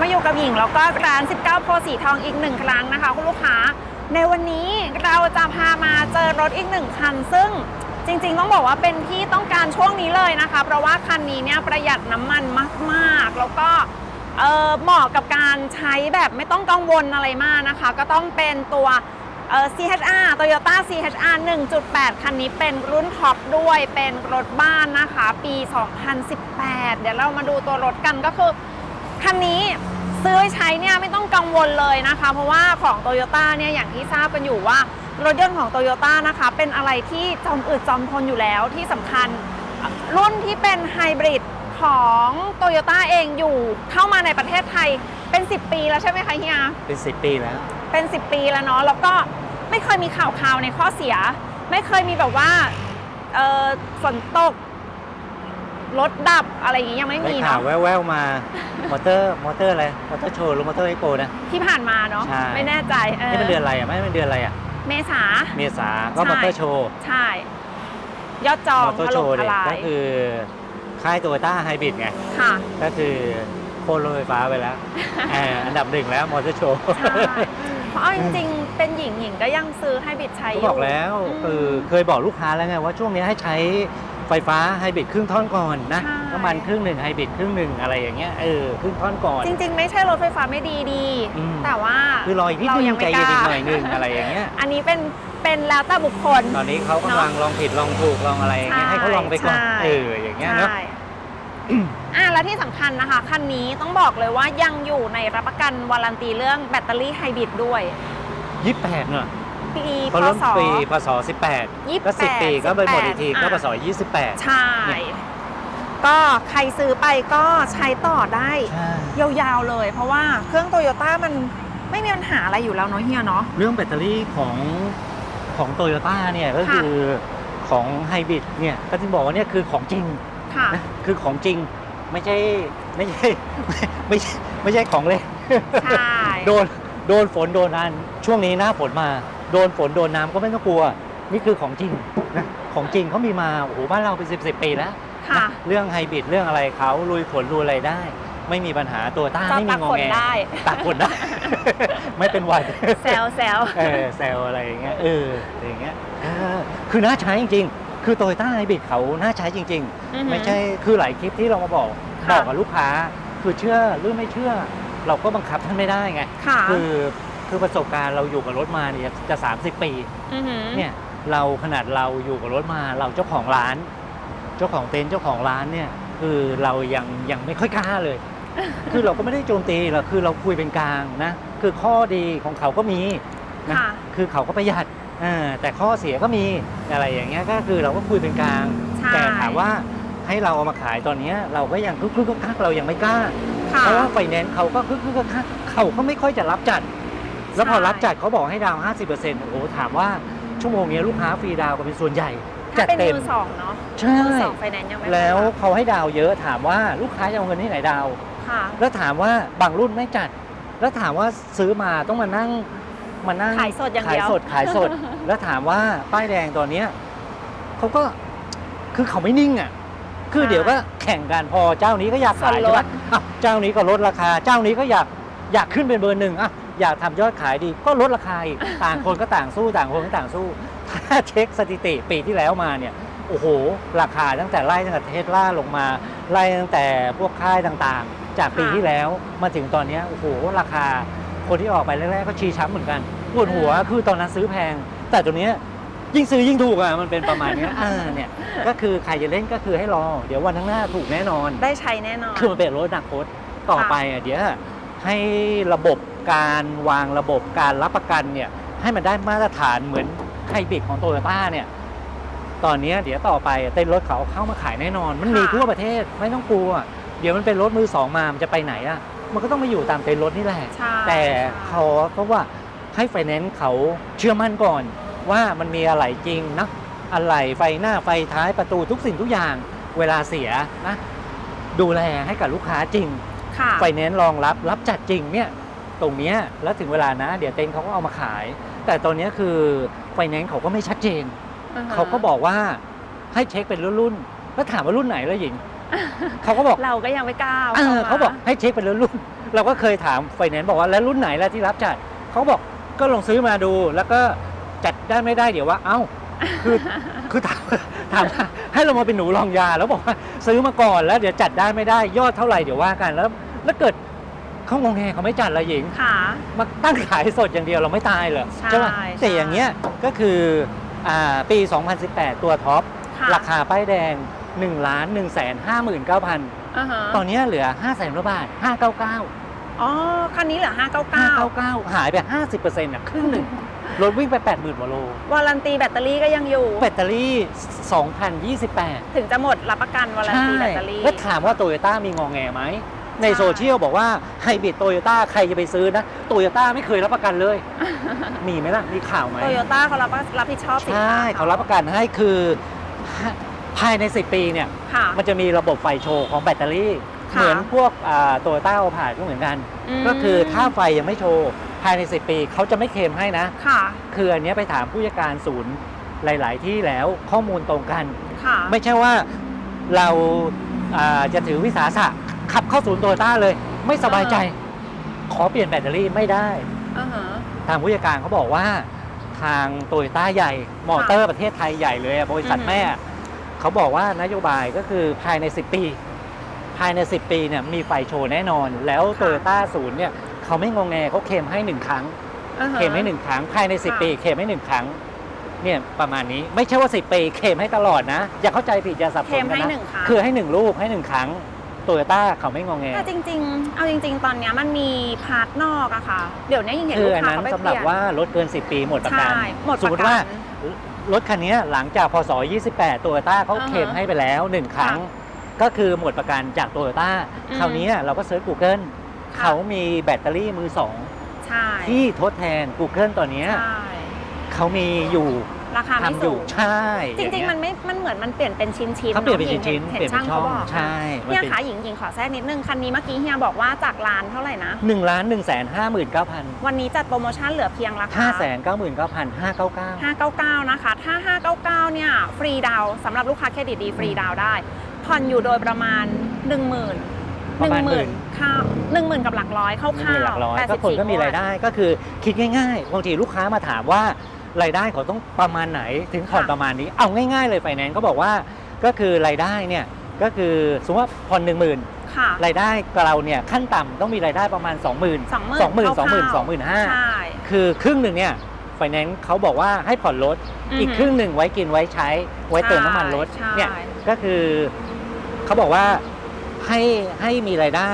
มาอยู่กับหญิงแล้วก็ร้าน 19 โพสีทองอีกหนึ่งครั้งนะคะ คุณลูกค้า ในวันนี้เราจะพามาเจอรถอีกหนึ่งคัน ซึ่งจริง ๆ ต้องบอกว่าเป็นที่ต้องการช่วงนี้เลยนะคะ เพราะว่าคันนี้เนี่ยประหยัดน้ำมันมากๆ แล้วก็เหมาะกับการใช้แบบไม่ต้องกังวลอะไรมากนะคะ ก็ต้องเป็นตัว CHR Toyota CHR 1.8 คันนี้เป็นรุ่นท็อปด้วยเป็นรถบ้านนะคะ ปี 2018 เดี๋ยวเรามาดูตัวรถกันก็คือ คันนี้ซื้อใช้เนี่ยไม่ต้องกังวลเลยนะคะ เพราะว่าของ t o y ยต้เนี่ยอย่างที่ทราบกันอยู่ว่ารถยนต์ของ t o y ยต้นะคะ เป็นอะไรที่จอมอึดจอมทนอยู่แล้วที่สำคัญ รุ่นที่เป็นไฮบริดของ t o y ยต้เองอยู่เข้ามาในประเทศไทยเป็น 10 ปีแล้วใช่ไหมคะเฮียเป็นสิปีแล้ว เป็น 10 ปีแล้วเนาะแล้วก็ไม่เคยมีข่าวข่าวในข้อเสีย ไม่เคยมีแบบว่าเอ่อฝนตก รถดับอะไรอย่างงี้ยังไม่ได้มีข่าเนาะวแว่วๆมา มอเตอร์ มอเตอร์อะไร มอเตอร์โชว์หรือมอเตอร์เอ็กโปนะ ที่ผ่านมาเนาะใช่ ไม่แน่ใจเออนี่มันเดือนอะไรอะ ไม่เป็นเดือนอะไรอะ เมษา เมษา ก็ใช่ มอเตอร์โชว์ ใช่ ยอดจองมอเตอถร์โชล่มว์ทเนี่ยลาก็ยคือค่ายโตโยต้าไฮบริดไง ค่ะ ก็คือโค่นรถไฟฟ้าไปแล้วเอออันดับหนึ่งแล้วมอเตอร์โชว์ ใช่ เพราะเอาจริงๆ เป็นหญิงหญิงก็ยังซื้อให้บิดใช้อก็ยู่ บอกแล้วอืม คือเคยบอกลูกค้าแล้วไงว่าช่วงนี้ให้ใช้ ไฟฟ้าไฮบริดครึ่งท่อนก่อนนะใช่ น้ำมันครึ่งหนึ่งไฮบริดครึ่งหนึ่งอะไรอย่างเงี้ยเออครึ่งท่อนก่อน จริง ๆ ไม่ใช่รถไฟฟ้าไม่ดีดี อืม แต่ว่าคือรออีกนิดเรานึยังงใจไม่กเย็นล้าอีกหน่อยนึงอะไรอย่างเงี้ย อันนี้เป็นเป็นแล้วแต่บุคคล ตอนนี้เขากำลังลองผิดลองถูกลองอะไรอย่างเงี้ยใช่ให้เขาลองไปก่อนใช่ เอออย่างเงี้ยเนาะ ใช่อะแล้วที่สำคัญนะคะ คันนี้ต้องบอกเลยว่ายังอยู่ในรับประกันวารันตีเรื่องแบตเตอรี่ไฮบริดด้วย ยี่สิบแปดเนาะ ปีพอพรุ่นศ ปีพศสิบแปดยี่สิบก็สิบแปดปี ก็ไปหมดอีกทีสิบแปดก็พอะศยี่สิบแปดใช่ ก็ใครซื้อไปก็ใช้ต่อได้ ใช่ ยาวๆเลย เพราะว่าเครื่องโตโยต้ามันไม่มีปัญหาอะไรอยู่แล้วเนาะเฮียเนาะ เรื่องแบตเตอรี่ของของโตโยต้าเนี่ย ก็ค่ะ คือของไฮบริดเนี่ย ก็ที่บอกว่าเนี่ยคือของจริงค่ะ นะคือของจริงไม่ใช่ไม่ใช่ไม่ใช่ไม่ใช่ของเล่น ใช่ โดนโดนฝนโดนน้ำช่วงนี้หน้าฝนมา โดนฝนโดนน้ำก็ไม่ต้องกลัว นี่คือของจริงนะของจริงเขามีมาโอ้โหบ้านเราเป็นสิบสิบปีแล้วค่ะ นะเรื่องไฮบริดเรื่องอะไรเขาลุยฝนลุยอะไรได้ ไม่มีปัญหาตัวต้าก็ไม่มีตักงอฝนแงได้ ตักฝนได้ ไม่เป็นหวัด แซวแซว เออแซวอะไรอย่างเงี้ยเอออย่างเงี้ยเออคือน่าใช้จริงๆ คือโตโยต้าไฮบริดเขาน่าใช้จริง อือหือๆไม่ใช่คือหลายคลิปที่เรามาบอกค่ะ บอกกับลูกค้า คือเชื่อหรือไม่เชื่อ เราก็บังคับท่านไม่ได้ไงค่ะ คือ คือประสบการณ์เราอยู่กับรถมาเนี่ยจะ 30 ปีอหือเนี่ยเราขนาดเราอยู่กับรถมาเราเจ้าของร้าน เจ้าของเต็นท์เจ้าของร้านเนี่ยคือเรายังยังไม่ค่อยกล้าเลย คือเราก็ไม่ได้โจมตีเราคือเราคุยเป็นกลางนะคือข้อดีของเขาก็มีนะค่ะ คือเขาก็ประหยัดอ่าแต่ข้อเสียก็มีอะไรอย่างเงี้ยก็คือเราก็คุยเป็นกลาง ใช่แต่ถามว่าให้เราเอามาขายตอนเนี้ยเราก็ยังคึกคึกคักคักเรายังไม่กล้า ค่ะเพราะว่าไฟแนนซ์เขาก็คึกคึกคักคักเขาก็ไม่ค่อยจะรับจัด แล้วพอใช่รับจัดเขาบอกให้ดาวน์50%โอ้โหถามว่าชั่วโมงนี้ลูกค้าฟรีดาวน์กันเป็นส่วนใหญ่ถ้าจัดเป็นเต็ม มือสองเนาะใช่ มือสองไฟแนนซ์ยังไม่แล้วค่อยรับเขาให้ดาวน์เยอะถามว่าลูกค้าจะเอาเงินที่ไหนดาวน์ค่ะ แล้วถามว่าบางรุ่นไม่จัด แล้วถามว่าซื้อมาต้องมานั่งมานั่ง ขายสดอย่างขายเดียว สดขายสด แล้วถามว่าป้ายแดงตอนเนี้ยเขาก็คือเขาไม่นิ่งอะ คือใช่เดี๋ยวก็แข่งกันพอเจ้านี้ก็อยากขายส่วนลใช่ดไหมอะเจ้านี้ก็ลดราคา เจ้านี้ก็อยากอยากขึ้นเป็นเบอร์หนึ่งอะ อยากทำยอดขายดีก็ลดราคาอีก ต่างคนก็ต่างสู้ต่างคนก็ต่างสู้ ถ้าเช็คสถิติปีที่แล้วมาเนี่ยโอ้โห ราคาตั้งแต่ไล่ตั้งแต่เทสลาลงมา ไล่ตั้งแต่พวกค่ายต่างๆ จากปีค่ะ ที่แล้วมาถึงตอนเนี้ยโอ้โหราคาคนที่ออกไปแรกๆก็ชี้ช้ำเหมือนกันปวดหัวคือตอนนั้นซื้อแพง แต่ตัวเนี้ยยิ่งซื้อยิ่งถูกอะมันเป็นประมาณเนี้ย อ่าเนี่ยก็คือใครจะเล่นก็คือให้รอ เดี๋ยววันข้างหน้าถูกแน่นอน ได้ใช้แน่นอน คือมันเป็นรถอนาคตต่อไปอะเดี๋ยวให้ระบบ การวางระบบการรับประกันเนี่ยให้มันได้มาตรฐานเหมือนไฮบริดของโตโยต้าเนี่ยตอนเนี้ยเดี๋ยวต่อไปเต้นรถเขาเอาเข้ามาขายแน่นอน มันมีค่ะทั่วประเทศไม่ต้องกลัว เดี๋ยวมันเป็นรถมือสองมา มันจะไปไหนอะ มันก็ต้องมาอยู่ตามเต็นท์รถนี่แหละใช่แต่เขาเพราะว่าให้ไฟแนนซ์เขาเชื่อมั่นก่อน ว่ามันมีอะไรจริงนะอะไรไฟหน้าไฟท้ายประตูทุกสิ่งทุกอย่างเวลาเสียนะดูแลให้กับลูกค้าจริงค่ะไฟแนนซ์รองรับรับจัดจริงเนี่ย ตรงเนี้ยแล้วถึงเวลานะ เดี๋ยวเต็นท์เขาก็เอามาขาย แต่ตอนเนี้ยคือไฟแนนซ์เขาก็ไม่ชัดเจนอือฮะเขาก็บอกว่าให้เช็คเป็นรุ่นๆแล้วถามว่ารุ่นไหนแล้วหญิง เขาก็บอกเราก็ยังไม่กล้าเออมเขาบอกให้เช็คเป็นรุ่นๆเราก็เคยถามไฟแนนซ์บอกว่าแล้วรุ่นไหนล่ะที่รับจัดเขาบอกก็ลองซื้อมาดู แล้วก็จัดได้ไม่ได้เดี๋ยวว่า เอ้า คือ คือถามถามว่าให้เรามาเป็นหนูลองยาแล้วบอกว่าซื้อมาก่อนแล้วเดี๋ยวจัดได้ไม่ได้ยอดเท่าไหร่เดี๋ยวว่ากันแล้ว แล้วเกิด เขางงแงเขาไม่จัดละหญิงค่ะ มาตั้งขายสดอย่างเดียวเราไม่ตายเหรอใช่ไหมใช่แต่อย่างเงี้ยก็คืออ่าปี 2018 ตัวท็อปค่ะราคาป้ายแดง1ล้าน1แสน59,000อ่าฮะตอนเนี้ยเหลือ 5 0 0แสนกว่าบาท 599 อ๋อ คันนี้เหลือ 599 599 หายไป 50%อะครึ่งหนึ่งรถวิ่งไป 80,000กว่าโล วารันตีแบตเตอรี่ก็ยังอยู่ แบตเตอรี่ 2028 ถึงจะหมดรับประกันวารันใช่ตีแบตเตอรี่ แล้วถามว่าโตโยต้ามีงองแงไหม ในใช่โซเชียลบอกว่าไฮบริดโตโยต้าใครจะไปซื้อนะโตโยต้าไม่เคยรับประกันเลย มีไหมล่ะ มีข่าวไหมโตโยต้าเขารับรับผิดชอบสินใช่ค้าเขารับประกันให้คือภายใน 10 ปีเนี่ยค่ะมันจะมีระบบไฟโชว์ของแบตเตอรี่ค่ะเหมือนพวกโตโยต้าโอพาก็เหมือนกันมก็คือถ้าไฟยังไม่โชว์ ภายใน 10 ปีเขาจะไม่เคลมให้นะค่ะคืออันเนี้ยไปถามผู้จัดการศูนย์หลาย ๆ ที่แล้วข้อมูลตรงกันค่ะไม่ใช่ว่าเราอ่าจะถือวิสาสะ ขับเข้าศูนย์โตโยต้าเลย ไม่สบายใจ ขอเปลี่ยนแบตเตอรี่ไม่ได้ อ่าฮะ ทางผู้จัดการเขาบอกว่า ทางโตโยต้าใหญ่ มอเตอร์ประเทศไทยใหญ่เลยอะบริษัทอือฮึ แม่เขาบอกว่านโยบายก็คือภายใน 10 ปี ภายใน 10 ปีเนี่ยมีไฟโชว์แน่นอน แล้วโตโยต้าศูนย์เนี่ยเขาไม่งงแงเขาเคลมให้หนึ่งครั้ง อ่าฮะเคลมให้หนึ่งครั้งภายใน 10 ค่ะ ปีเคลมให้หนึ่งครั้งเนี่ยประมาณนี้ไม่ใช่ว่า 10 ปีเคลมให้ตลอดนะ อย่าเข้าใจผิดอย่าสับสเคนมกันให้นะหนึ่งครั้งคือให้หนึ่งลูกให้หนึ่งครั้ง โตโยต้าเขาไม่งงแงแต่จริง ๆ เอาจริง ๆ ตอนเนี้ยมันมีพาร์ทนอกอะค่ะ เดี๋ยวนี้ยังเห็นคืลูอกอันค้านั้นเขาไปสำเปหรับลี่ยน ว่ารถเกิน 10 ปีหมดประกันใช่หมดสปมมระติกัว่านรถคันนี้หลังจากพศ 28โตโยต้าเขาอ่าฮะเคลมให้ไปแล้ว 1 ครั้ง ก็คือหมดประกันจากโตโยต้าอืมคราวนี้เราก็เซิร์ช Google ค่ะ เขามีแบตเตอรี่มือสองใช่ที่ทดแทน Google ตอนเนี้ยใช่ เขามีอยู่ ราคาไม่ทำอสูยู่ง ใช่จริง ๆ มันไม่มันเหมือนมันเปลี่ยนเป็นชิ้นๆเขาเปลี่ยนเป็นอะชิ้นๆเห็เปลี่ยนช่างเป็นช่เขาองบอกใช่มันเนี่ยเป็น ค่ะหญิงหญิงขอแทรกนิดนึงคันนี้เมื่อกี้เฮียบอกว่าจากร้านเท่าไหร่นะ หนึ่งล้านหนึ่งแสนห้าหมื่นเก้าพันวันนี้จัดโปรโมชั่นเหลือเพียงราคาห้าแสนเก้าหมื่นเก้าพันห้าเก้าเก้า599 นะคะ ถ้า 599 เนี่ยฟรีดาวน์สำหรับลูกค้าเครดิตดีฟรีดาวน์ได้ ผ่อนอยู่โดยประมาณ 1 0,000 ประมาณหนึ่งข้าวหนึ่งหมื่นกับหลักร้อยเข้าไม่ข้ามีวหลักร้อย84ก็คนก็มีรายได้ก็คือคิดง่ายๆบางทีลูกค้ามาถามว่า รายได้เขาต้องประมาณไหนถึงผ่อนค่ะประมาณนี้ เอาง่าย ๆ เลยไฟแนนซ์ก็บอกว่าก็คือรายได้เนี่ยก็คือสมมติว่าผ่อนหนึ่งหมื่นค่ะรายได้กับเราเนี่ยขั้นต่ำต้องมีรายได้ประมาณ 2 0 0 0 0สองหมื่นสองหมื่นสองหมื่นคสร่องวๆหมื่นห้าใช่คือครึ่งหนึ่งเนี่ยไฟแนนซ์เขาบอกว่าให้ผ่อนรถอีกครึ่งหนึ่งไว้กินไว้ใช้ ไว้เติมน้ำมันรถใช่เนี่ยก็คือเขาบอกว่าให้ให้มีรายได้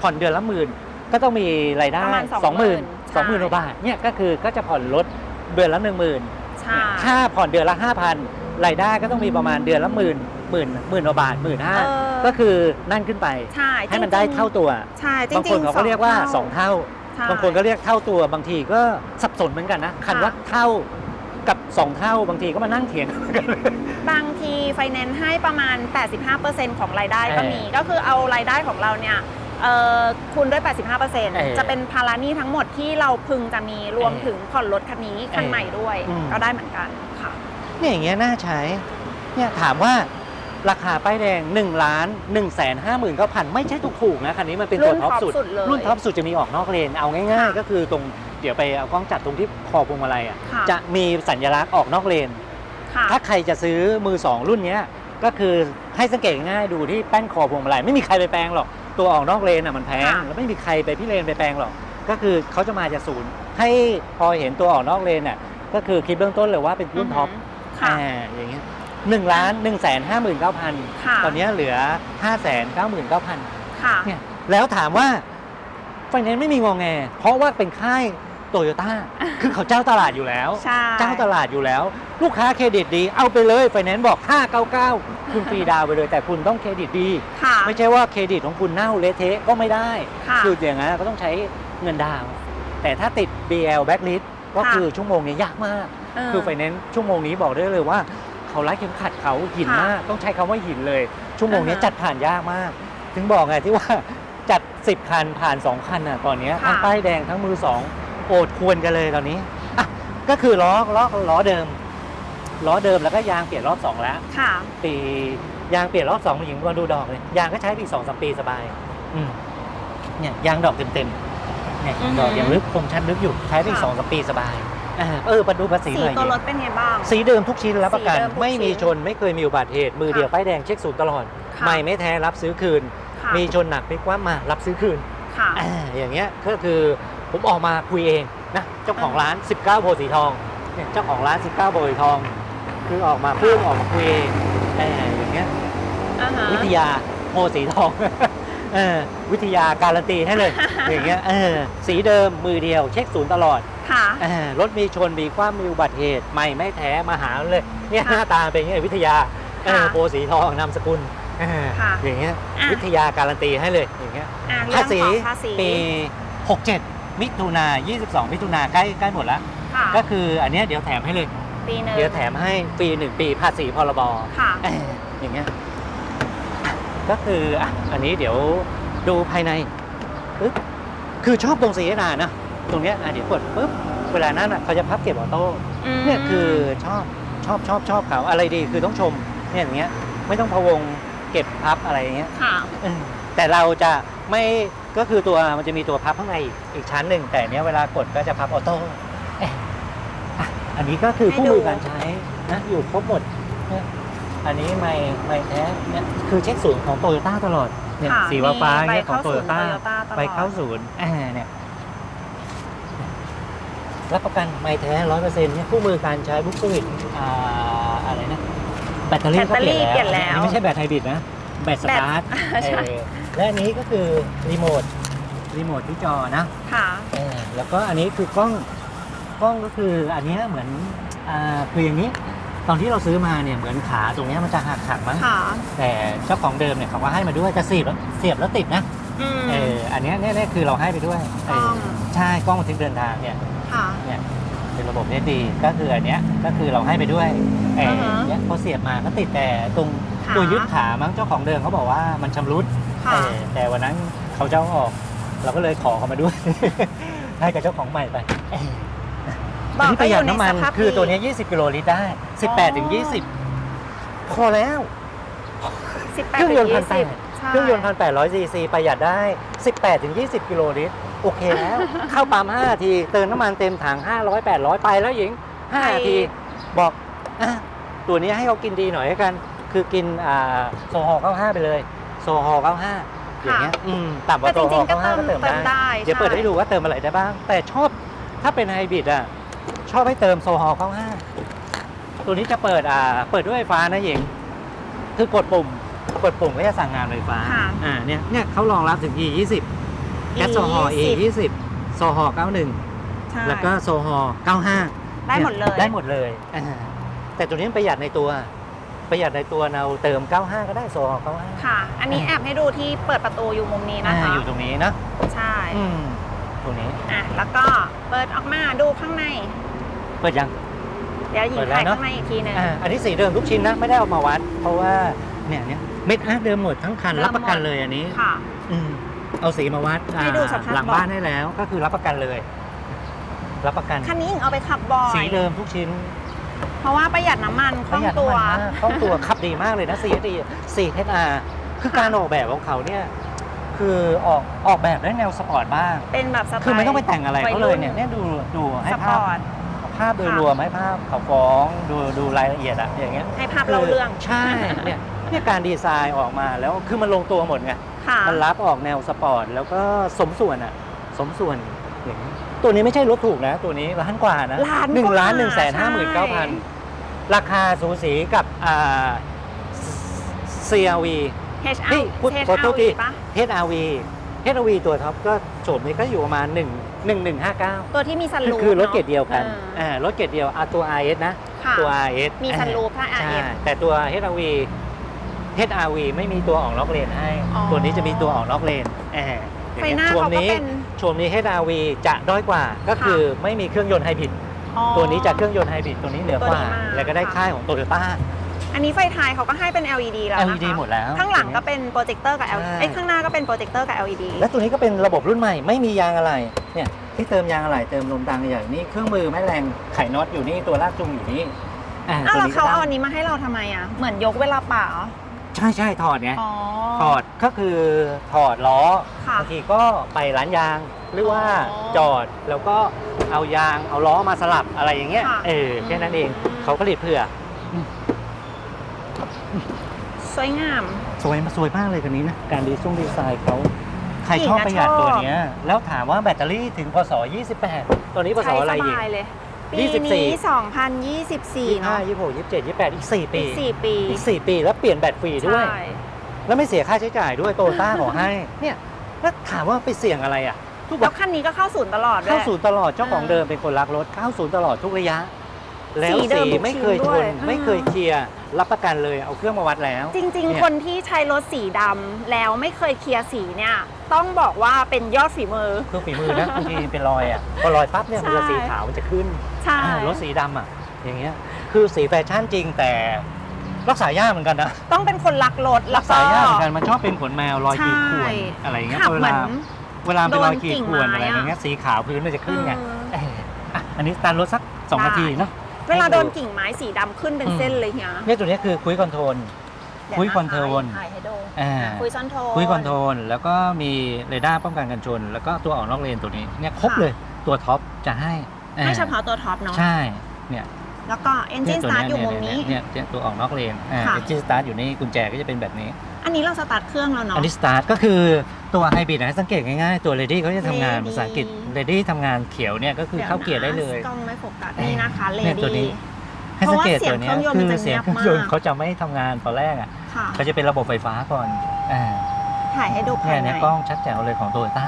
ผ่อนเดือนละหมื่นก็ต้องมีรายได้ประมาณสองหมื่น20,000สองหมื่นกว่าบาทเนี่ยก็คือก็จะผ่อนรถ เดือนละหนึ่งหมื่นใช่ถ้าผ่อนเดือนละห้าพันรายได้ก็ต้องมีประมาณเดือนละหมื่นหมื่นหมื่นกว่าบาทหมื่นห้าเออก็คือนั่นขึ้นไปใช่ให้มันได้จริงๆเท่าตัวใช่จริงบางคนเขาก็เรียกว่าสองเท่าใช่บางคนก็เรียกเท่าตัวบางทีก็สับสนเหมือนกันนะคันค่ะว่าเท่ากับสองเท่าบางทีก็มานั่งเถียงกันเลยบางทีไฟแนนซ์ให้ประมาณ 85%ของรายได้ก็เออมีก็คือเอารายได้ของเราเนี่ยเอ่อ คูณด้วยอ85%จะเป็นภาระหนี้ทั้งหมดที่เราพึงจะมีรวมเออถึงผ่อนรถคันนี้คันเออใหม่ด้วยอืมก็ได้เหมือนกันค่ะเนี่ยอย่างเงี้ยน่าใช้เนี่ยถามว่าราคาป้ายแดง1ล้าน1แสนห้าหมื่นเก้าพันไม่ใช่ถูกๆนะคันนี้มันเป็นตัวรุ่นท็อปท็อปสุดสุดเลยรุ่นท็อปสุดจะมีออกนอกเลนเอาง่ายค่ะๆก็คือตรงเดี๋ยวไปเอากล้องจัดตรงที่คอพวงมาลัยอะค่ะจะมีสัญลักษณ์ออกนอกเลนค่ะถ้าใครจะซื้อมือสองรุ่นเนี้ยก็คือให้สังเกตง่ายๆดูที่แป้นคอพวงมาลัยไม่มีใครไปแปลงหรอก ตัวออกนอกเลนอะมันแพงค่ะแล้วไม่มีใครไปพี่เลนไปแปลงหรอก ก็คือเขาจะมาจากศูนย์ ให้พอเห็นตัวออกนอกเลนอะก็คือคิดเบื้องต้นเลยว่าเป็นรุ่นท็อปค่ะอ่าอย่างเงี้ยหนึ่งล้านหนึ่งแสนห้าหมื่นเก้าพันค่ะตอนเนี้ยเหลือห้าแสนเก้าหมื่นเก้าพันค่ะเนี่ยแล้วถามว่าไฟแนนซ์ไม่มีงองแง เพราะว่าเป็นค่าย โตโยต้าคือเขาเจ้าตลาดอยู่แล้ว ใช่ เจ้าตลาดอยู่แล้ว ลูกค้าเครดิตดี เอาไปเลยไฟแนนซ์บอก 599 คุณฟรีดาวน์ไปเลย แต่คุณต้องเครดิตดี ค่ะ ไม่ใช่ว่าเครดิตของคุณเน่าเละเทะก็ไม่ได้ค่ะคืออย่างนั้นก็ต้องใช้เงินดาวน์แต่ถ้าติด BL Blacklist ก็ค่ะ คือชั่วโมงนี้ยากมากเออคือไฟแนนซ์ชั่วโมงนี้บอกได้เลยว่า เขารัดเข็มขัดเขาหินค่ะมาก ต้องใช้คำว่าหินเลย ชั่วโมงนี้อ่าฮะจัดผ่านยากมาก ถึงบอกไงที่ว่า จัด 10 คันผ่าน 2 คันอะตอนเนี้ยค่ะ ทั้งป้ายแดงทั้งมือ2 โอดควรกันเลยตอนนี้อะก็คือล้อล้อล้อเดิม ล้อเดิมแล้วก็ยางเปลี่ยนรอบ2แล้ว ค่ะ ปียางเปลี่ยนรอบสองหญิงมาดูดอกเลยยางก็ใช้ไปอีกสองสามปีสบาย อืมเนี่ยยางดอกเต็มๆเนี่ยอือหือ ดอกยังลึกคมชัดลึกอยู่ใช้ไปอีกค่ะสองสามปีสบายอ่าเออมาดูภาษีสีหน่อยตัวดิรถเป็นไงบ้าง สีเดิมทุกชิ้นรับประกัน สีเดิมทุกไม่มีชิ้นชนไม่เคยมีอุบัติเหตุมือเดียวค่ะป้ายแดงเช็คศูนย์ตลอดค่ะ ไม่ไม่แท้รับซื้อคืน ค่ะมีชนหนักพลิกคว่ำมารับซื้อคืน ค่ะ อ่าอย่างเงี้ยก็คือ ผมออกมาคุยเองนะเจ้าของร้าน 19โพธิ์สีทองเนี่ยเจ้าของร้าน 19โพธิ์สีทอง คือออกมาพูดออกมาคุยเองเอออย่างเงี้ยอ่าฮะวิทยาโพธิ์สีทอง เออวิทยาการันตีให้เลยอย่างเงี้ยเออสีเดิมมือเดียว เช็คศูนย์ตลอดค่ะ เออรถมีชนมีความมีอุบัติเหตุไม่ไม่แท้มาหาเลย เนี่ยหค่ะน้าตาเป็นอย่างเงี้ยวิทยาเออค่ะโพธิ์สีทองนามสกุลเออค่ะอย่างเงี้ยอะ วิทยาการันตีให้เลยอย่างเงี้ย อะเรื่ภาองษีของภาษีปี 67 มิถุนา22 มิถุนาใกล้ใกล้หมดแล้ว ค่ะก็คืออันเนี้ยเดี๋ยวแถมให้เลย ปีหนึ่ง เดี๋ยวแถมให้ฟรีหนึ่งปีภาษีพรบค่ะ เอ่ออย่างเงี้ยอะก็คืออะอันนี้เดี๋ยวดูภายในปึ๊บคือชอบตรงสีนานะ ตรงเนี้ยอะเดี๋ยวกดปึ๊บเวลานั้นอะเขาจะพับเก็บออโต้มเนี่ยคือชอบชอบชอบชอบเขาอะไรดีคือต้องชมเนี่ยอย่างเงี้ยไม่ต้องพะวงเก็บพับอะไรอย่างเงี้ย ค่ะ เออแต่เราจะไม่ ก็คือตัวมันจะมีตัวพับข้างในอีกอีกชั้นหนึ่ง แต่เนี้ยเวลากดก็จะพับออโต้เอ๊ะอะอันนี้ก็คือให้คู่ดูมือการใช้นะอยู่ครบหมดเนี่ยอันนี้ไม่ไม่แท้เนี่ยคือเช็คศูนย์ของโตโยต้าตลอดเนี่ยค่ะสีฟ้าฟ้ามีเนี่ยของใบโตเข้าโยต้าศูนย์ Toyota ตลอดไปเข้าศูนย์อ่าเนี่ยรับประกันไม่แท้ร้อยเปอร์เซ็นต์เนี่ยคู่มือการใช้บุ๊กสวิตอ่าอะไรนะแบตเตอรี่ก็แบตเตอรี่เปลี่ยนแล้วเปลี่ยนแล้วอันนี้ไม่ใช่แบตไฮบริดนะ แบตสตาร์ทแบตใช่ เออ และอันนี้ก็คือรีโมทรีโมทที่จอนะค่ะเออแล้วก็อันนี้คือกล้องกล้องก็คืออันเนี้ยเหมือนอ่าคืออย่างนี้ ตอนที่เราซื้อมาเนี่ยเหมือนขาตรงเนี้ยมันจะหักหักๆมั้งค่ะแต่เจ้าของเดิมเนี่ยเขาก็ให้มาด้วยจะเสียบแล้วเสียบแล้วติดนะอืม เอออันเนี้ยเนี่ยเนี่ยคือเราให้ไปด้วยเออกล้อง ใช่กล้องบันทึกเดินทางเนี่ย ค่ะ เนี่ยเป็นระบบเอดีก็คืออันเนี้ยก็คือเราให้ไปด้วยเอออ่าฮะเนี่ยพอเสียบมาก็ติดแต่ตรงขา ตัวยึดขามั้งเจ้าของเดิมเขาบอกว่ามันชำรุด ค่ะ เออแต่วันนั้นเขาจะเอาออก เราก็เลยขอเขามาด้วย ให้กับเจ้าของใหม่ไปเออบอกอันนี้ประหยัดน้ำมันก็อยู่ในสภาพคือดีตัวเนี้ย20 กิโลลิตรได้ 18ถึง20 พอแล้ว สิบแปเคดรื่องยนต์ถึพันงแปยี่ดสิบใช่เครื่องยนต์พันแปดร้อยซีซีประหยัดได้ 18ถึง20 กิโลลิตร โอเคแล้ว เข้าปั๊ม5นาที เติมน้ำมันเต็มถัง 500 800 ไปแล้วหญิง5นาที บอกอะตัวนี้ให้เขากินดีหน่อยแล้วกัน คือกินอ่าโซฮอล์95ไปเลย โซฮอล์95 อย่างเงี้ยอืมต่ำกว่าแต่โซจฮอริงล์ๆก็เติม95ก็เติมเติมได้ ได้เดี๋ยวเปิดช่ให้ดูว่าเติมอะไรได้บ้าง แต่ชอบถ้าเป็นไฮบริดอะ ชอบให้เติมโซฮอล์95 ตัวนี้จะเปิดอ่า เปิดด้วยไฟฟ้านะหญิงคือกดปุ่ม กดปุ่มก็จะสั่งงานไฟฟ้า ค่ะอ่า เนี่ย เนี่ยเขารองรับถึง E 20แก๊สโซฮอล์ E 20โซฮอล์91 ใช่แล้วก็โซฮอล์95 ได้หมดเลย ได้หมดเลยอ่าแต่ตัวนี้มันประหยัดในตัว ประหยัดในตัวเราเติม 95 ก็ได้โซฮอล์95ค่ะ อันนี้แอบให้ดูที่เปิดประตูอยู่มุมนี้อ่านะคะ อยู่ตรงนี้นะใช่อืมตรงนี้อะแล้วก็เปิดออกมาดูข้างใน เปิดยัง เดี๋ยวหญิงเปิดแล้วถ่ายเนอะ ข้างในอีกทีหนึง อ่าอันนี้สีเดิมทุกชิ้นนะไม่ได้เอามาวัด เพราะว่าเนี่ยเนี่ยเม็ดอาร์ตเดิมหมดทั้งคันเดิมหมด รับประกันเลยอันนี้ค่ะ อืมเอาสีมาวัดอ่าให้ดูสภาพ หลังเบาะบ้านให้แล้วก็คือรับประกันเลย รับประกัน คันนี้หญิงเอาไปขับบ่อย สีเดิมทุกชิ้นเพ ราะว่าประหยัดน้ำมันคปล่อระงหยัดตัวน้ำมันมากคล่องตัวขับดีมากเลยนะ CSD 4HR คือการออกแบบของเขาเนี่ย คือออกออกแบบได้แนวสปอร์ตบ้าง เป็นแบบสไตล์คือไม่ต้องไปแต่งอะไรเขาเลยเนี่ยวัเนี่ยดูดูให้สปภาพอร์ต ภาพโดยค่ะรวมให้ภาพเขาฟ้องดูดูรายละเอียดอะอย่างเงี้ยให้ภาพเราเรื่อง ใช่เนี่ยเนี่ยการดีไซน์ออกมาแล้วคือมันลงตัวหมดไงค่ะ มันรับออกแนวสปอร์ตแล้วก็สมส่วนอะสมส่วนอย่างนี้ตัวนี้ไม่ใช่รถถูกนะ ตัวนี้ล้านกว่านะล้านหนึ่งกว่าล้านหนึ่งแสนห้าหมื่นเก้าพัน ราคาสูสีกับอ่า CRV H เฮ้ยพูดขอโทษที ปะ HRV HRV ตัวท็อปก็โฉมนี้ก็อยู่ประมาณ 1 1 1 5 9 ตัวที่มีซันคือรูฟคือรถนอะเกรดเดียวกันอ่าอ่ารถเกรดเดียวอะตัว RS นะค่ะตัว RS มีซันรูฟถ้า ใช่ RS แต่ตัว HRV HRV ไม่มีตัวออกนอกเลนให้ อ๋อ ตัวนี้จะมีตัวออกนอกเลนแอบไฟหน้าชมเขาก็นี้เป็นชมนี้ HRV จะด้อยกว่าก็คือไม่มีเครื่องยนต์ไฮบริดอ๋อ ตัวนี้จะเครื่องยนต์ไฮบริดตัวนี้เหนือกว่า ตัวนี้มาแล้วก็ได้ค่ะค่ายของโตโยต้า อันนี้ไฟท้ายเขาก็ให้เป็น LED แล้วนะคะ LED หมดแล้วข้างหลังก็เป็นโปรเจคเตอร์กับ LED ใช่ เอ้ยข้างหน้าก็เป็นโปรเจคเตอร์กับ LED และตัวนี้ก็เป็นระบบรุ่นใหม่ไม่มียางอะไรเนี่ยที่เติมยางอะไรเติมลมดังอย่างนี้เครื่องมือแม่แรงไขน็อตอยู่นี่ตัวลากจูงอยู่นี่อ่าอ้าวตัวแล้วนี้ก็เขาเอาได้อันนี้มาให้เราทำไมอะ เหมือนยกเวลาเปล่าเหรอใช่ใช่ถอดไงอ๋อถอดก็คือถอดล้อค่ะ บางทีก็ไปร้านยาง หรือว่าอ๋อจอดแล้วก็เอายางเอาล้อมาสลับอะไรอย่างเงี้ยค่ะ เออแค่นั้นเองอืมเขาก็รีดเผื่อสวยงาม สวยมาสวยมากเลยคันนี้นะการดีซุ้งดีไซน์เขาใครหญิชงอบอะประหยัดชอบตัวเนี้ย แล้วถามว่าแบตเตอรี่ถึงพศ28ตัวนี้พศใช้อะไรสอีก บายเลย ปี24นี้ 2024 เนาะ25 26 27 28 อีก 4 ปี อีก4ปี อีก 4 ปีแล้วเปลี่ยนแบตฟรีด้วยใช่แล้วไม่เสียค่าใช้จ่ายด้วยโตต้าขอให้ เนี่ยแล้วถามว่าไปเสี่ยงอะไรอะ ทุกแบแล้บวคันนี้ก็เข้าศูนย์ตลอดด้วยเข้าศูนย์ตลอดเจ้าของอ่าเดิมเป็นคนรักรถเข้าศูนย์ตลอดทุกระยะ แล้วสีเดิสีมทุกไม่เคยชิ้นชด้วยนอ่า ไม่เคยเคลียร์รับประกันเลยเอาเครื่องมาวัดแล้วจริงเนี่ยๆ คนที่ใช้รถสีดำแล้วไม่เคยเคลียร์สีเนี่ย ต้องบอกว่าเป็นยอดฝีมือ เครื่องฝีมือนะบางทีเป็นรอยอะพอรอยปั๊บเนี่ยใช่มันจะสีขาวมันจะขึ้นใช่ อ่ารถสีดำอะ อย่างเงี้ยคือสีแฟชั่นจริงแต่รักษายากเหมือนกันนะต้องเป็นคนรักรถแล้รัวกก็ษายากเหมือนกันมันชอบเป็นขนแมวรอยขีดข่วนใช่อะไรอย่างเงี้ยขับเวเหมือลาน เวลาเป็นรอยขีดข่วนโดนกิ่งไม้อะไรอย่างเงี้ยสีขาวพื้นมันจะขึ้นไงเออเอออะอันนี้สตาร์ทรถสักสองได้นาทีเนาะเวลาโดนกิ่งไม้สีดำขึ้นเป็นเส้นเลยเฮียเนี่ยตัวเนี้ยคือคุยคอนโทรลเดี๋ยวคุยนะะคอนโทรลถ่ายให้ดูอ่า คุยซอนโทรคุยคอนโทรลแล้วก็มีเรดาร์ป้องกันกันชน แล้วก็ตัวออกนอกเลนตัวนี้เนี่ยครบค่ะเลยตัวท็อปจะให้อ่ไม่เฉพาะตัวท็อปเนาะใช่เนี่ย แล้วก็เนี่ engine ตัว start เนี้อยู่มุมนี้ เนี่ยเนี่ยเนี่ยตัวออกนอกเลนอ่า ค่ะเอนจินสตาร์ทอยู่นี่กุญแจก็จะเป็นแบบนี้ อันนี้เราสตาร์ทเครื่องแล้วเนาะ อันนี้สตาร์ทก็คือตัวไฮบริดนะสังเกตง่ายๆ ตัวเรดี้เขาจะทำงาน Lady ภาษาอังกฤษเรดี้ทำงานเขียวเนี่ยก็คือเข้าเกียร์ได้เลยกล้องไม่โฟกัสนี่นะคะเลเนี่ยตัวนี้ ดี้ ให้สังเกตตัวเนี้ยเพราะว่าเสียงเครื่องยนต์มันจะคือเสียงเครื่องยนต์เงียบมากเขาจะไม่ทำงานตอนแรกอะค่ะ เขาจะเป็นระบบไฟฟ้าก่อนอ่าถ่ายให้ดูเนี่ภายยในเนี่ยกล้องชัดแจ๋วเลยของโตโยต้า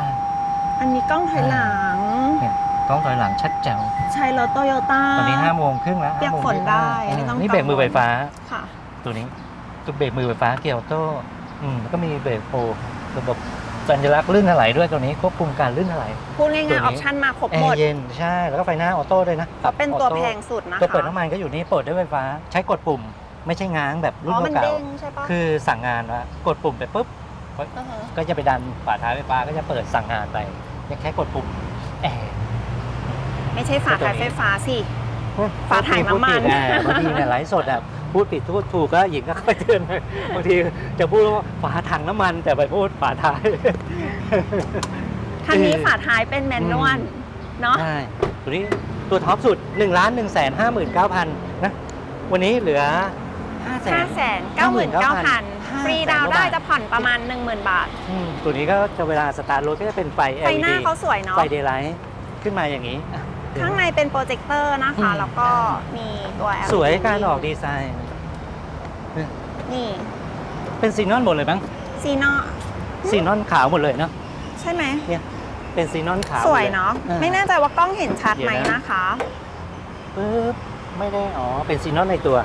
อันนี้กล้องถอยหลัง เนี่ย กล้องถอยหลังชัดแจ๋วใช้รถโตโยต้าตอนนี้ห้าโมงครึ่งแล้วเปียก5โมงฝนได้ยี่สิบห้าไม่ต้องนี่เบรกมือไฟฟ้า ค่ะ ตัวนี้ตัวเบรกมือไฟฟ้าเกียร์ออโต้อืมแล้วก็มีเบรกโฟร์ระบบสัญลักษณ์ลื่นถลายด้วยตัวนี้ควบคุมการลื่นถลายพูดง่ายตัวๆนี้ออปชั่นมาครบแอหมดร์เย็นใช่แล้วก็ไฟหน้าออโต้ด้วยนะก็เป็นตัวออโแพงสุดนะคะตัวเปิดน้ำมันก็อยู่นี่เปิดด้วยไฟฟ้า ใช้กดปุ่มไม่ใช่ง้างแบบรุ่อ๋นอมันเก่าเด้งใช่ปะๆคือสั่งงานว่ากดปุ่มไปปุ๊บอฮะก็จะไปดันฝาท้ายไฟฟ้าก็จะเปิดสั่งงานไปแค่กดปุ่มแอร์ ไม่ใช่ฝาตัวถ่ายนี้ไฟฟ้าสิ ฝาถ่ายน้ำมันพูดผิดอะบางทีเนี่ยไลฟ์สดอะพูดผิดพูดถูกก็หญิงก็ค่อยเตือนบางทีจะพูดว่าฝาถังน้ำมัน แต่ไปพูดฝาท้ายคันนี้เออฝาท้ายเป็นแมนนวลอืมเนาะใช่ตัวนี้ตัวท็อปสุด1นึ่งล้านหนึ่งแสนห้าหมื่นเก้าพันนะวันนี้เหลือห้าแสห้านแสนเก้าหมื่นเก้าพัน599,000ฟรีดาวน์ได้จะผ่อนประมาณ 10,000 บาท ตัวนี้ก็จะเวลาสตาร์ทรถก็จะเป็นไฟไฟ LED หน้าเขาสวยเนาะไฟเดย์ไลท์ขึ้นมาอย่างนี้อะ ข้างในเป็นโปรเจคเตอร์นะคะอืมแล้วก็มีตัว LED สวยการออกดีไซน์ นี่เป็นซีนอนหมดเลยมั้งซีโนซีนอนขาวหมดเลยเนาะใช่ไหมเป็นซีนอนขาวสวยเนาะ หมดลไม่แน่ใจว่ากล้องเห็นชัดไหมเดี๋ยวนะ นะคะ ปึ๊บไม่ได้อ๋อเป็นซีนอนในตัว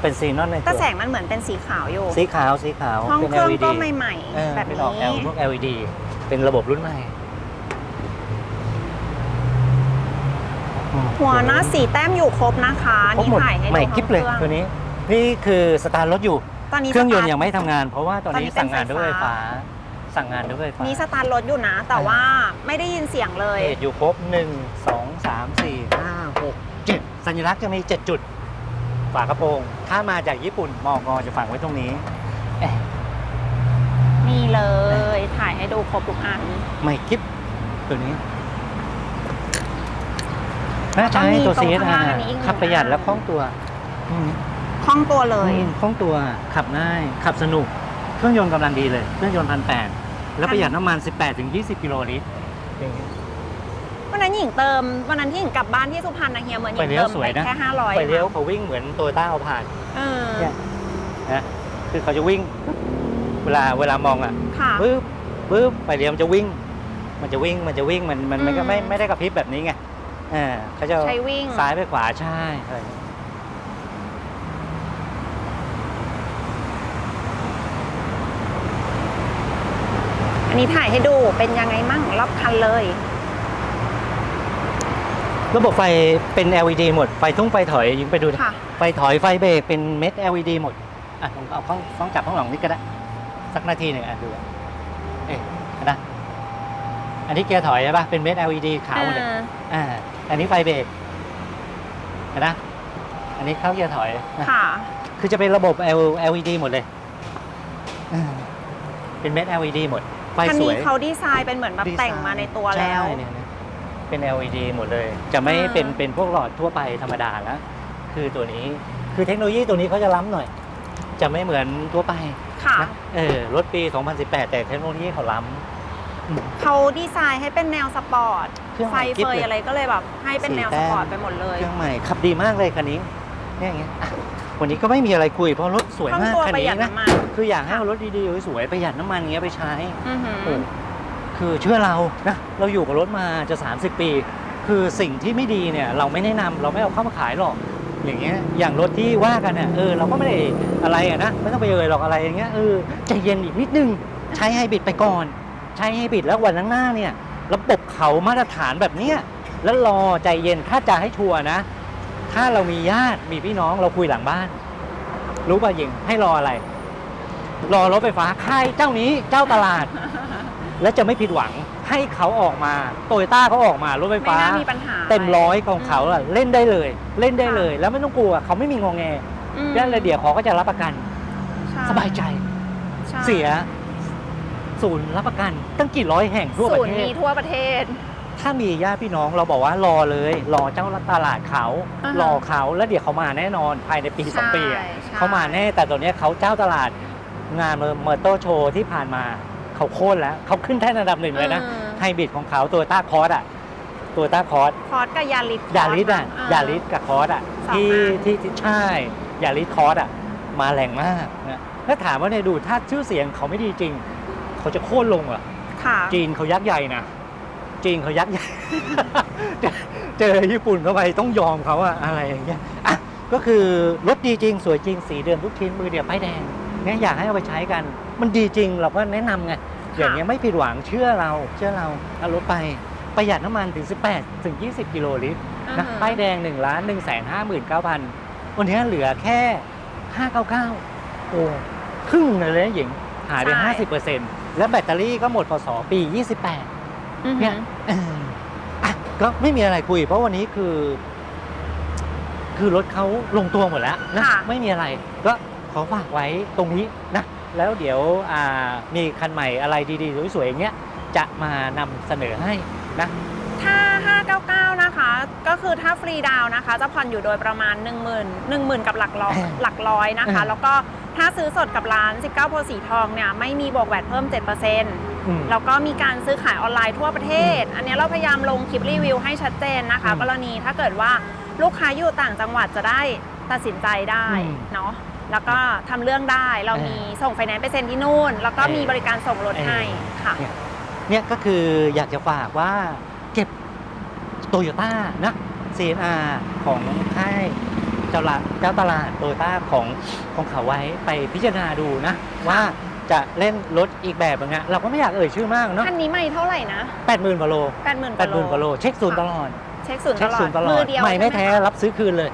เป็นซีนอนในแต่ตัวแสงมันเหมือนเป็นสีขาวอยู่ สีขาวสีขาวห้องเป็น เครื่อง LED ก็ใหม่ เออๆ แบบเป็นนี้ออก L พวก LED เป็นระบบรุ่นใหม่อืม หัวหน้าสีแต้มอยู่ครบนะคะครบนี่หมดถ่ายให้ดูใหม่กิ๊บเลยห้องตัวนี้ นี่คือสตาร์ทรถอยู่ ตอนนี้เครื่องยนต์สตายังไม่ทำงาน เพราะว่าตอนนี้ตอนนี้เป็นสั่งงานด้วยไฟไฟฟ้าฟ้า สั่งงานด้วยไฟฟ้านี่สตาร์ทรถอยู่นะ แต่ว่าไม่ได้ยินเสียงเลยเพจอยู่ครบ 1 2 3 4 5 6 7 สัญลักษณ์จะมี 7 จุด ฝากระโปรง ถ้ามาจากญี่ปุ่นมองอจะฝังไว้ตรงนี้เอ๊ะนี่เลย ถ่ายให้ดูครบทุกอัน ไม่กิ๊บตัวนี้ น่าใช้แล้วก็มีตัว ตรง CSR ข้างล่างอันนี้อีกหนึ่ง ขับประหยัดอันและคล่องตัวอืมคล่องตัวเลย อืมคล่องตัวขับง่าย ขับสนุก เครื่องยนต์กำลังดีเลย เครื่องยนต์พันแปดแล้วประหยัดน้ำมัน 18ถึง20 กิโลลิตรอย่างเงี้ยวันนั้นหญิงเติม วันนั้นที่หญิงกลับบ้านที่สุพรรณนะเฮียเหมือนหญิไปงเลี้ยเติวมสวยไปนะ แค่ห้าร้อยไปเลี้ยวเขาวิ่งเหมือนโตโยต้าเอาผ่าน เออเนี่ย นะคือเขาจะวิ่ง เวลาเวลามองอะค่ะ ปึ๊บปึ๊บไปเลี้ยวมันจะวิ่ง มันจะวิ่งมันจะวิ่งมันมันมันก็ไม่อืม ไม่ได้กระพริบแบบนี้ไง อ่าเขาจะใช้วิ่ง ซ้ายไปขวาใช่อะไรอย่างเงี้ยอันนี้ถ่ายให้ดูเป็นยังไงมั่งรอบคันเลย ระบบไฟเป็น LED หมด ไฟทุ่งไฟถอยยิงไปดูดิค่ะ ไฟถอยไฟเบรกเป็นเม็ด LED หมด อะลองเอาข้องต้องจับข้างหลังนี่ก็ได้ สักนาทีหนึ่งอะดูเอ๊ะนะ อันนี้เกียร์ถอยใช่ปะเป็นเม็ด LED ขาวหมดเลยเอออ่าอันนี้ไฟเบรกเห็นนะ อันนี้เข้าเกียร์ถอยนะค่ะ คือจะเป็นระบบ L LED หมดเลยอ่าเป็นเม็ด LED หมดไฟคันสนี้วยเขาดีไซน์เป็นเหมือนแบบดีไซน์แต่งมาในตัวแล้วใช่เนี่ยนะเป็น LED หมดเลย จะไม่อ่าเป็นเป็นพวกหลอดทั่วไปธรรมดาแล้วคือตัวนี้คือเทคโนโลยีตัวนี้เขาจะล้ำหน่อย จะไม่เหมือนทั่วไปค่ะนะเออรถปี 2018 แต่เทคโนโลยีเขาล้ำอืม เขาดีไซน์ให้เป็นแนวสปอร์ตเครื่องใหไฟม่กิ๊บเฟยเลยอะไรก็เลยแบบ ให้เป็นแนวสีสแต้มปอร์ตไปหมดเลยเครื่องใหม่ขับดีมากเลยคันนี้เนี่ยอย่างเงี้ยอะวันนี้ก็ไม่มีอะไรคุยเพราะรถสวยคล่องมากตัวคันประหนี้ยัดนะน้ำมันคืออยากให้เอารถดีๆสวยๆประหยัดน้ำมันเงี้ยไปใช้ อือหือ โอ้คือเชื่อเรานะ เราอยู่กับรถมาจะ 30 ปี คือสิ่งที่ไม่ดีเนี่ย เราไม่แนะนำเราไม่เอาเข้ามาขายหรอก อย่างเงี้ย อย่างรถที่ว่ากันเนี่ยเออเราก็ไม่ได้อะไรอะนะ ไม่ต้องไปเอ่ยหรอกอะไรอย่างเงี้ยเออใจเย็นอีกนิดนึง ใช้ไฮบริดไปก่อน ใช้ไฮบริดแล้ววันข้างหน้าเนี่ยระบบเขามาตรฐานแบบเนี้ยแล้วรอใจเย็นถ้าจะให้ชัวร์นะ ถ้าเรามีญาติมีพี่น้องเราคุยหลังบ้าน รู้ป่ะยิงให้รออะไร รอรถไฟฟ้าค่ายเจ้านี้เจ้าตลาด และจะไม่ผิดหวังให้เขาออกมาโตโยต้าเขาออกมารถไฟไม่ฟ้าน่ามีปัญหาเต็มร้อยของเขาอะเล่นได้เลย เล่นได้ค่ะเลย แล้วไม่ต้องกลัวเขาไม่มีงองแงอืมนั่นเลยเดี๋ยวเขาก็จะรับประกัน ใช่สบายใจ ใช่ เสีย ศูนย์รับประกันตั้งกี่ร้อยแห่งทั่วปศูระนย์เทมีศ ทั่วประเทศ ถ้ามีญาติพี่น้องเราบอกว่ารอเลย รอเจ้าตลาดเขา อ่าฮะรอเขาแล้วเดี๋ยวเขามาแน่นอนภายในปีสองปีอะใช่ใช่ เขามาแน่แต่ตอนเนี้ยเขาเจ้าตลาดงานเมอร์โตโชว์ที่ผ่านมาเขาโค่นแล้ว เขาขึ้นแท่นอันดับหนึ่งเลยนะ ออไฮบริดของเขาตัวต้าคอร์สอะตัวต้าคอร์สคอร์สกับยาริสยาริสอะเยาริสกับคอร์สอะสองที่อัน ที่ที่ใช่ยาริสคอร์สอะมาแรงมากนะแล้วถามว่าเนี่ยดูถ้าชื่อเสียงเขาไม่ดีจริง เขาจะโค่นลงเหรอค่ะ จีนเขายักษ์ใหญ่นะ จีนเขายักษ์ใหญ่เจอเจอญี่ปุ่นเข้าไปต้องยอมเขาอะอะไรอย่างเงี้ย อะ ก็คือรถดีจริงสวยจริงสีเดิมทุกชิ้นมือเดียวป้ายแดงเนี่ยอยากให้เอาไปใช้กัน มันดีจริงเราก็แนะนำไง อย่างเงี้ยไม่ผิดหวังเชื่อเรา เชื่อเราเอารถไปประหยัดน้ำมันถึง 18 ถึง 20 กิโลลิตรอือนะฮึป้ายแดง1ล้าน1แสน5 9 0 0 0 วันนี้เหลือแค่ 599 โอ้ครึ่งเลยนะหญิง หายไป ใช่ 50% และแบตเตอรี่ก็หมดพศปี 28อือหืเนี่ยอเอออะก็ไม่มีอะไรคุย เพราะวันนี้คือ คือรถเขาลงตัวหมดแล้วนะค่ะไม่มีอะไร ก็ขอฝากไว้ตรงนี้นะ แล้วเดี๋ยวอ่ามีคันใหม่อะไรดีๆ สวยๆอย่างเงี้ยจะมานำเสนอให้นะถ้า 599 นะคะ ก็คือถ้าฟรีดาวน์นะคะ จะผ่อนอยู่โดยประมาณ 1 0 0 0 0 1 0,000 กับหลักร้อยเออหลักร้อยนะคะเออแล้วก็ ถ้าซื้อสดกับร้าน 19โพธิ์สีทองเนี่ยไม่มีบวกแวดเพิ่ม7%อืมแล้วก็มีการซื้อขายออนไลน์ทั่วประเทศ อันนี้เราพยายามลงคลิปรีวิวให้ชัดเจนนะคะอืมกรณีถ้าเกิดว่าลูกค้าอยู่ต่างจังหวัดจะได้ตัดสินใจได้อืมเนาะแล้วก็ทำเรื่องได้เราเออมีส่งไฟแนนซ์ไปเซ็นที่นู่น แล้วก็เออมีบริการส่งรถเออให้ค่ะเนี่ยก็คืออยากจะฝากว่าเก็บโตโยต้านะ CNR ของค่ายเจ้าละเจ้าตลาดโตโยต้าของของเขาไว้ไปพิจารณาดูนะ ว่าจะเล่นรถอีกแบบนึงอะเราก็ไม่อยากเอ่ยชื่อมากเนาะคันนี้ไม่เท่าไหร่นะแปดหมื่นกว่าโล80,000แปดหมื่นกว่าโล เช็คศูนย์ตลอดเช็คศูนย์ตเช็คลอศูดนย์ตลอมืดอเดียวไม่ไม่ใช่หแท้คะรับซื้อคืนเลย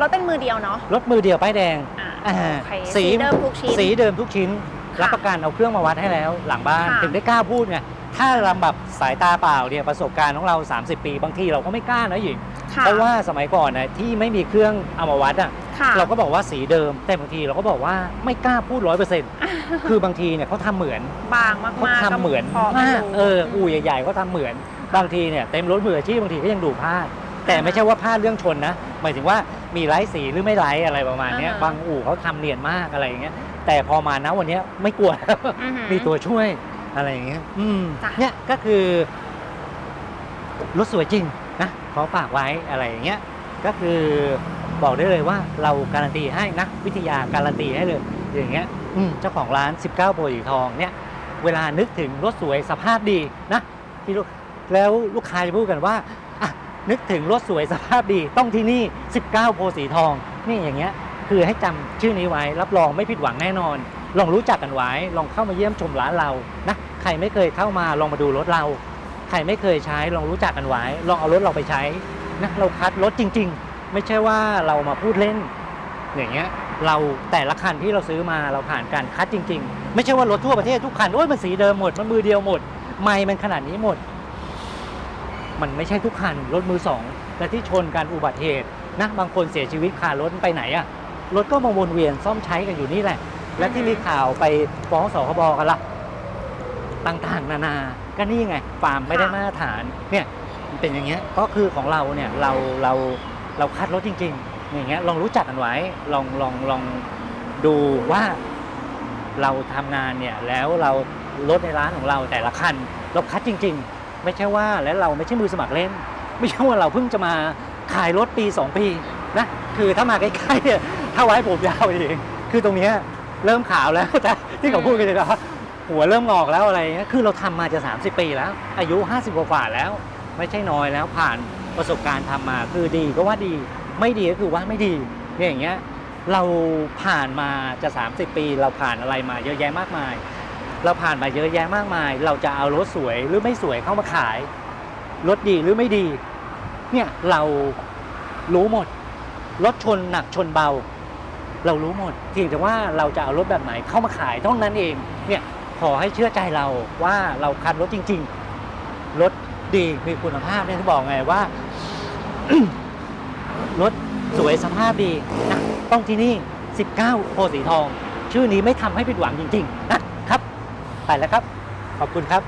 รถเป็นมือเดียวเนาะรถมือเดียวป้ายแดงอ่าอ่าโอเคสีสีเดิมทุกชิ้นสีเดิมทุกชิ้นค่ะรับประกันเอาเครื่องมาวัดให้แล้ว หลังบ้านค่ะถึงได้กล้าพูดไงถ้าลำแบบสายตาเปล่าเนี่ยประสบการณ์ของเรา 30 ปี บางทีเราก็ไม่กล้านะหญิงค่ะ เพราะว่าสมัยก่อนนะที่ไม่มีเครื่องเอามาวัดอะค่ะเราก็บอกว่าสีเดิม แต่บางทีเราก็บอกว่าไม่กล้าพูดร้อยเปอร์เซ็นต์คือบางทีเนี่ยเขาทำเหมือนบางมากเขาๆทำเหมือนพอไมากรู้เอออู่ใหญ่ๆเขาทำเหมือน บางทีเนี่ยเต็มรถมืออาชีพบางทีก็ยังดูพลาดแต่ไม่ใช่ว่าพลาดเรื่องชนนะหมายถึงว่ามีไร้สีหรือไม่ไร้อะไรประมาณเนี้ยอ่าฮะบางอู่เขาทำเนียนมากอะไรอย่างเงี้ยแต่พอมานะวันเนี้ยไม่กลัวแล้วอือหือมีตัวช่วยอะไรอย่างเงี้ยอืมจ้ะเนี่ยก็คือรถสวยจริง นะขอฝากไว้อะไรอย่างเงี้ยก็คือบอกได้เลยว่าเราการันตีให้นะวิทยาการันตีให้เลยอย่างเงี้ยเจ้าของร้าน 19โพธิ์สีทองเนี่ยเวลานึกถึงรถสวยสภาพดีนะที่แล้วลูกค้าจะพูดกันว่านึกถึงรถสวยสภาพดีต้องที่นี่ 19 โพสีทอง นี่อย่างเงี้ยคือให้จำชื่อนี้ไว้รับรองไม่ผิดหวังแน่นอน ลองรู้จักกันไว้ ลองเข้ามาเยี่ยมชมร้านเรานะใครไม่เคยเข้ามาลองมาดูรถเรา ใครไม่เคยใช้ลองรู้จักกันไว้ ลองเอารถเราไปใช้นะเราคัดรถจริง ๆ ไม่ใช่ว่าเรามาพูดเล่น อย่างเงี้ยเราแต่ละคันที่เราซื้อมาเราผ่านการคัดจริง ๆ ไม่ใช่ว่ารถทั่วประเทศทุกคันโอ้ยมันสีเดิมหมดมันมือเดียวหมด ไม่มันขนาดนี้หมด มันไม่ใช่ทุกคันรถมือสองและที่ชนการอุบัติเหตุนะบางคนเสียชีวิตคารถไปไหนอะรถก็มาวนเวียนซ่อมใช้กันอยู่นี่แหละ และที่มีข่าวไปฟ้องสคบกันละ ต่างๆ นานา ก็นี่ไงฟาร์มไม่ได้ค่ะมาตรฐานเนี่ยมันเป็นอย่างเงี้ยก็คือของเราเนี่ยเราเราเราคัดรถจริงๆอย่างเงี้ยลองรู้จักกันไว้ลองลองลองดูว่าเราทำงานเนี่ยแล้วเรารถในร้านของเราแต่ละคันเราคัดจริง ๆ ไม่ใช่ว่าแล้วเราไม่ใช่มือสมัครเล่น ไม่ใช่ว่าเราเพิ่งจะมาขายรถปี 2 ปีนะคือถ้ามาใกล้ๆเนี่ยถ้าไว้ผมยาวเองคือตรงเนี้ยเริ่มขาวแล้วแต่ที่เขาพูดกันเลยนะ หัวเริ่มงอกแล้วอะไรเงี้ยคือเราทำมาจะ 30 ปีแล้ว อายุ 50 กว่าๆแล้ว ไม่ใช่น้อยแล้วผ่านประสบการณ์ทำมาคือดีก็ว่าดีไม่ดีก็คือว่าไม่ดีเนี่ยอย่างเงี้ยเราผ่านมาจะ 30 ปี เราผ่านอะไรมาเยอะแยะมากมาย เราผ่านมาเยอะแยะมากมาย เราจะเอารถสวยหรือไม่สวยเข้ามาขายรถดีหรือไม่ดี เนี่ยเรารู้หมดรถชนหนักชนเบา เรารู้หมดเพียงแต่ว่าเราจะเอารถแบบไหนเข้ามาขายเท่านั้นเองเนี่ย ขอให้เชื่อใจเราว่าเราคัดรถจริง ๆ รถดีมีคุณภาพเนี่ยที่บอกไงว่า รถสวยสภาพดีนะต้องที่นี่ 19 โพสีทอง ชื่อนี้ไม่ทำให้ผิดหวังจริง ๆ นะครับ ไปแล้วครับ ขอบคุณครับ